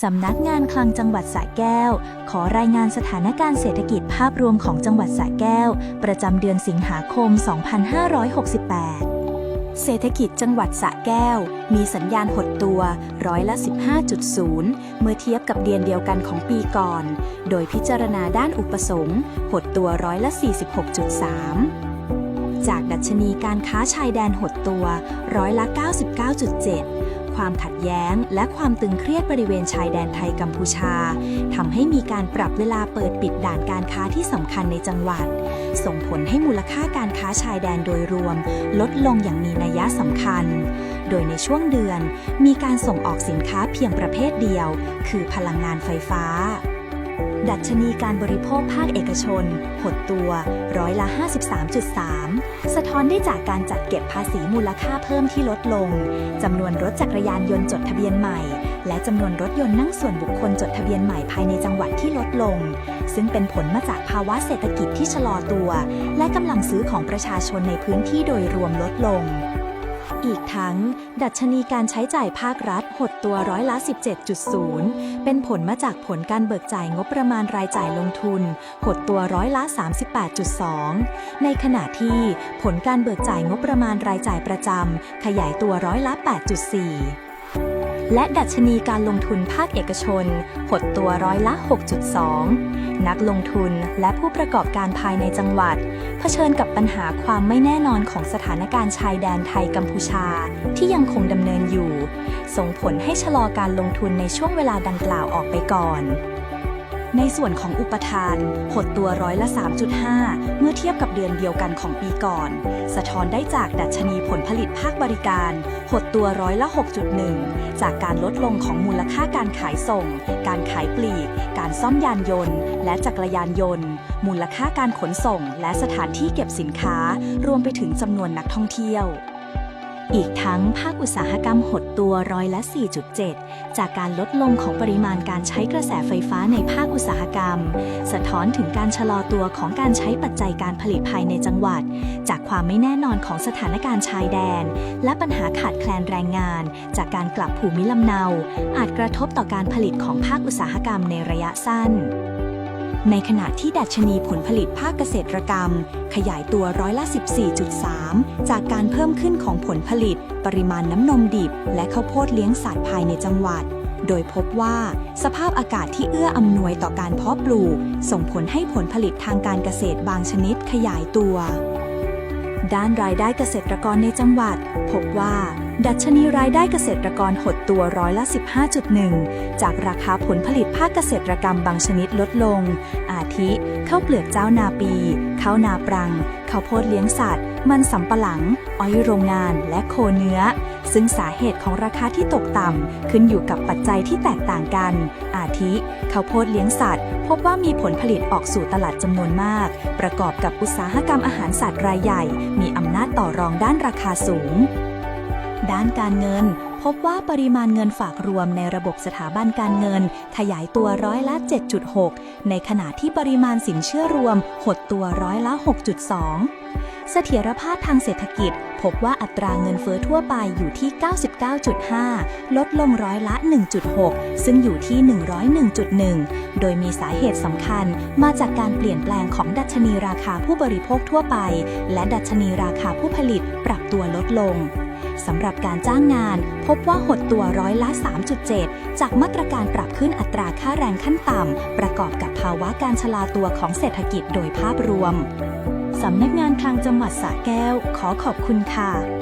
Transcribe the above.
สำนักงานคลังจังหวัดสระแก้ว ขอรายงานสถานการณ์เศรษฐกิจภาพรวมของจังหวัดสระแก้ว ประจำเดือนสิงหาคม 2568 เศรษฐกิจจังหวัดสระแก้ว มีสัญญาณหดตัวร้อยละ 15.0 เมื่อเทียบกับเดือนเดียวกันของปีก่อน โดยพิจารณาด้านอุปสงค์ หดตัวร้อยละ 46.3จากดัชนีการค้าชายแดนหดตัวร้อยละ 99.7 ความขัดแย้ง และความตึงเครียดบริเวณชายแดนไทยกัมพูชาทำให้มีการปรับเวลาเปิดปิดด่านการค้าที่สำคัญในจังหวัด ส่งผลให้มูลค่าการค้าชายแดนโดยรวม ลดลงอย่างมีนัยสำคัญ โดยในช่วงเดือน มีการส่งออกสินค้าเพียงประเภทเดียว คือพลังงานไฟฟ้า ดัชนีการบริโภคภาคเอกชน หดตัวร้อยละ 53.3 สะท้อนได้จากการจัดเก็บภาษีมูลค่าเพิ่มที่ลดลง จำนวนรถจักรยานยนต์จดทะเบียนใหม่ และจำนวนรถยนต์นั่งส่วนบุคคลจดทะเบียนใหม่ภายในจังหวัดที่ลดลง ซึ่งเป็นผลมาจากภาวะเศรษฐกิจที่ชะลอตัว และกำลังซื้อของประชาชนในพื้นที่โดยรวมลดลง อีกทั้ง ดัชนีการใช้จ่ายภาครัฐหดตัวร้อยละ 17.0 เป็นผลมาจากผลการเบิกจ่ายงบประมาณรายจ่ายลงทุน หดตัวร้อยละ 38.2 ในขณะที่ผลการเบิกจ่ายงบประมาณรายจ่ายประจำขยายตัวร้อยละ 8.4 และดัชนีการลงทุนภาคเอกชน หดตัวร้อยละ 6.2 นักลงทุนและผู้ประกอบการภายในจังหวัด เผชิญกับปัญหาความไม่แน่นอนของสถานการณ์ชายแดนไทยกัมพูชาที่ยังคงดำเนินอยู่ ส่งผลให้ชะลอการลงทุนในช่วงเวลาดังกล่าวออกไปก่อน ในส่วนของอุปทานหดตัวร้อยละ 3.5 เมื่อเทียบกับเดือนเดียวกันของปีก่อน สะท้อนได้จากดัชนีผลผลิตภาคบริการ หดตัวร้อยละ 6.1 จากการลดลงของมูลค่าการขายส่ง การขายปลีก การซ่อมยานยนต์ และจักรยานยนต์ มูลค่าการขนส่ง และสถานที่เก็บสินค้า รวมไปถึงจำนวนนักท่องเที่ยว อีกทั้งภาคอุตสาหกรรมหดตัวร้อยละ 4.7 จากการลดลงของปริมาณการใช้กระแสไฟฟ้าในภาคอุตสาหกรรม สะท้อนถึงการชะลอตัวของการใช้ปัจจัยการผลิตภายในจังหวัด จากความไม่แน่นอนของสถานการณ์ชายแดน และปัญหาขาดแคลนแรงงาน จากการกลับภูมิลำเนา อาจกระทบต่อการผลิตของภาคอุตสาหกรรมในระยะสั้น ในขณะที่ดัชนีผลผลิตภาคเกษตรกรรม ขยายตัวร้อยละ 14.3 จากการเพิ่มขึ้นของผลผลิต ปริมาณน้ำนมดิบ และข้าวโพดเลี้ยงสัตว์ภายในจังหวัด โดยพบว่าสภาพอากาศที่เอื้ออำนวยต่อการเพาะปลูก ส่งผลให้ผลผลิตทางการเกษตรบางชนิดขยายตัว ด้านรายได้เกษตรกรในจังหวัด พบว่า ดัชนีรายได้เกษตรกรหดตัวร้อยละ 15.1 จากราคาผลผลิตภาคเกษตรกรรมบางชนิดลดลง อาทิข้าวเปลือกเจ้านาปีข้าวนาปรังข้าวโพดเลี้ยงสัตว์ มันสำปะหลัง อ้อยโรงงานและโคเนื้อ ซึ่งสาเหตุของราคาที่ตกต่ำขึ้นอยู่กับปัจจัยที่แตกต่างกัน อาทิข้าวโพดเลี้ยงสัตว์ พบว่ามีผลผลิตออกสู่ตลาดจำนวนมาก ประกอบกับอุตสาหกรรมอาหารสัตว์รายใหญ่ มีอำนาจต่อรองด้านราคาสูง ด้านการเงิน พบว่าปริมาณเงินฝากรวมในระบบสถาบันการเงิน ขยายตัวร้อยละ 7.6 ในขณะที่ปริมาณสินเชื่อรวมหดตัวร้อยละ 6.2 เสถียรภาพทางเศรษฐกิจ พบว่าอัตราเงินเฟ้อทั่วไปอยู่ที่ 99.5 ลดลงร้อยละ 1.6 ซึ่งอยู่ที่ 101.1 โดยมีสาเหตุสำคัญมาจากการเปลี่ยนแปลงของดัชนีราคาผู้บริโภคทั่วไป และดัชนีราคาผู้ผลิตปรับตัวลดลงสำหรับการจ้างงาน พบว่าหดตัวร้อยละ 3.7 จากมาตรการปรับขึ้นอัตราค่าแรงขั้นต่ำ ประกอบกับภาวะการชะลอตัวของเศรษฐกิจโดยภาพรวม สำนักงานคลังจังหวัดสระแก้ว ขอขอบคุณค่ะ